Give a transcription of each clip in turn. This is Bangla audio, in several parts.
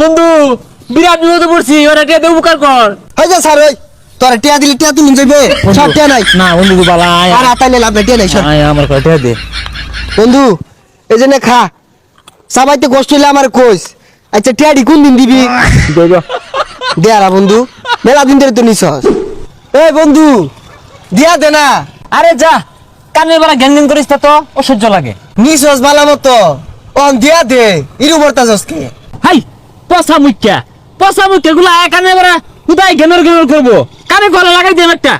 বন্ধু বিরাট বিপদে পড়ছি ওরা টিয়া দে উপকার কর। যা স্যার ওই তোরা টিয়া দিলি টিয়া তুমি যাইবে। সব টিয়া নাই। না বন্ধু তুই বালা আয়। আর আতাইলে লাভ নাই টিয়া নাই সব আমার কয় টিয়া দে। বন্ধু এই জন্য খা। সবাইতে কষ্ট হইলে আমার কোচ আচ্ছা টিয়াডি কোন দিন দিবি? দেয়ারা বন্ধু। মেলা দিন ধরে তো নিছস। এই বন্ধু দিয়া দে না। আরে যা কানের বেলা গ্যান গ্যান করিস তা অসহ্য লাগে। নিছস ভালো মতো। অন দিয়া দে। ইরু বর্তাছস কে? পচা মুখ্যা। পচা মুখ্যা গুলা আয় কানে বেলা কোথায় গেনর গেনর করব। কানে গলা লাগাই দিলাম একটা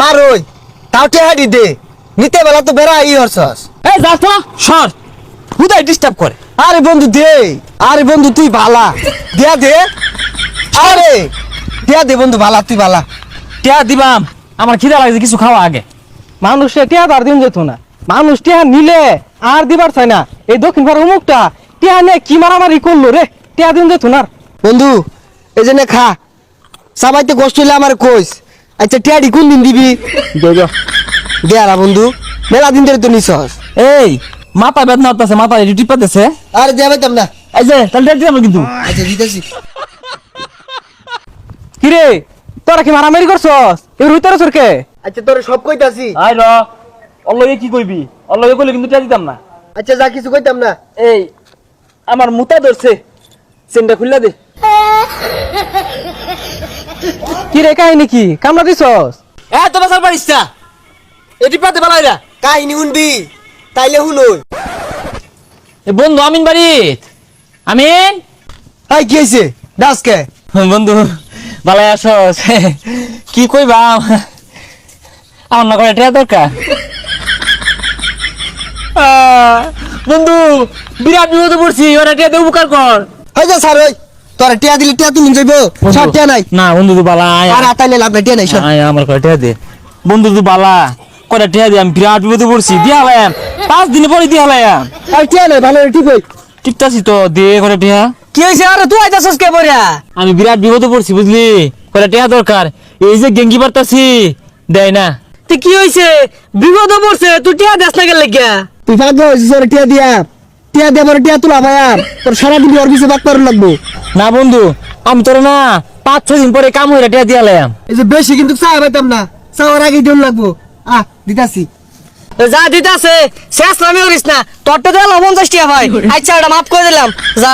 মার ওই তাও টিয়াডি দে নিতে বেলা তো বেড়া ই হরছস। এই যা তো সর। কোথায় ডিস্টার্ব করে। আরে বন্ধু দে আরে বন্ধু তুই ভালা। দিয়া দে। আরে দিয়া দে বন্ধু ভালা তুই ভালা। টিয়া দিবাম আমার খিদা লাগছে কিছু খাওয়া আগে। মানুষে টিয়া আর দিন যেত না। মানুষ টিয়া নিলে আর দিবার চাই না। এই দক্ষিণ ভারত অমুকটা টিয়া নে কি মারামারি করল রে? টিয়া দিন বন্ধু এই জন্য খা। সবাইতে কষ্ট হইলে আমার কোচ আচ্ছা টিয়াডি কোন দিন দিবি? দেয়ারা বন্ধু মেলা দিন ধরে তো নিছস। এই মাথা বেদনা হতেছে মাথা এটি টিপাতেছে আরে দেয়া পাইতাম না। এই যে তাহলে টিয়া দিলাম কিন্তু। আচ্ছা দিতেছি। কি রে তোরা কি মারামারি করছস? এবার হইতে রসর কে? আচ্ছা তোরে সব কইতাছি। আই র অল্লগে কি কইবি? অল্লগে কইলে কিন্তু টিয়া দিতাম না। আচ্ছা যা কিছু কইতাম না। এই আমার মুতা ধরছে। চেনটা খুললা দে। কি রে কাহিনী কি? কামড়া দিছস? এ তো বাসার পারিস না। এটি পাতে বালাইরা কাহিনী শুনবি? তাইলে শুনই এ বন্ধু আমিন বাড়িত। আমিন? হাই কি হয়েছে ডাসকে বন্ধু বালাই আসস। কি কইবা? আমার না করে টিয়া দরকার? আহ, বন্ধু বিরাট বিপদে পড়ছি ওরা টিয়া দে উপকার কর। যা স্যার ওই তোরা টিয়া দিলি টিয়া তুমি যাইব। সব টিয়া নাই। না বন্ধু তুই বালা আর আতাইলে লাভ নাই টিয়া নাই সব আমার করে টিয়া দে। বন্ধু তুই বালা কয়টা টিয়া দে আমি বিরাট বিপদে পড়ছি দিয়া হলাম পাঁচ দিনে পরে দিয়া হলাম আর টিয়া নাই ভালো ঠিক হই টিপতাছি তো দে করে টিয়া। কি হয়েছে আরে তুই আইতাছস কে বড়া আমি বিরাট বিপদে পড়ছি বুঝলি? কয়টা টিয়া দরকার? এই যে গেঙ্গি পারতাছি। দেয় না। তুই কি হইছে? বিপদ পড়ছে তুই টিয়া দেশ না গেলে গিয়া তুই ভাগ্য হয়েছিস ওরে টিয়া দিয়া। টিয়া দিয়া পরে টিয়া তুলা ভাই আর। তোর সারাদিন ওর পিছে বাক করার লাগবো। না বন্ধু আমি তোর না পাঁচ ছয় দিন পরে কাম হইরা টিয়া দিয়া লাম এই যে বেশি কিন্তু চা পাইতাম না। চাওয়ার আগে দিন লাগবো। আহ দিতাছি। যা দিতাছে শেষ নামে করিস না। তোরটা দিলাম পঞ্চাশ টিয়া ভাই। আচ্ছা এটা মাফ করে দিলাম। যা।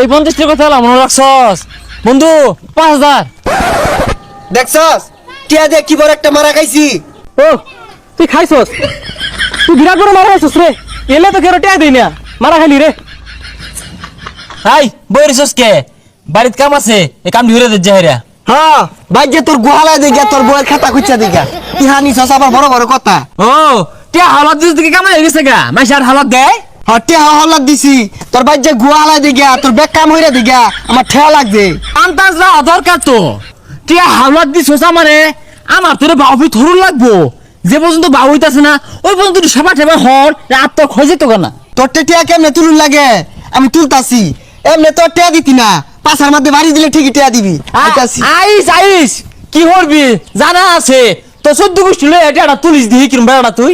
এই পঞ্চাশটির কথা হলাম মনে রাখছস? বন্ধু পাঁচ হাজার। দেখছস? টিয়া দিয়া কি বড় একটা মারা খাইছি। ও তুই খাইছস? তুই বিরাট বড় মারা খাইছস রে। এলে তো টিয়া দিই না। মারা খাইলি রে। হাই বই রিসস কে? বাড়িত কাম আছে এই কাম ধরে দে জাহেরা। হ্যাঁ বাইজে তোর গুহালায় দেখা তোর বউয়ের খাতা খুঁজা দেখা ইহানি সস আবার বড় বড় কথা। ও টিয়া হালত দিস দিকে কাম হয়ে গেছে গা। হালত দেয়? হ্যাঁ টিয়া হল্লার দিছি। তোর বাইজে গুহালায় দেখা তোর বেক কাম হইরা দেখা আমার ঠেয়া লাগছে। আন্তাজ দরকার তো। টিয়া হালত আমার তোরে বাউফি থরুর লাগবো। যে পর্যন্ত বা হইতাছে না ওই পর্যন্ত তুই সেবা টেবা হর আত্মা খোঁজে তো না তোর টেটিয়া কেমনে তুলুন লাগে? আমি তুলতাছি। এমনি তোর টেয়া দিতি না। পাশার মধ্যে বাড়ি দিলে ঠিকই টেয়া দিবি। আইস আইস কি করবি? জানা আছে। তো সদ্য গোষ্ঠী লয়ে এটা তুলিস দিহি কিরম বেড়াটা তুই।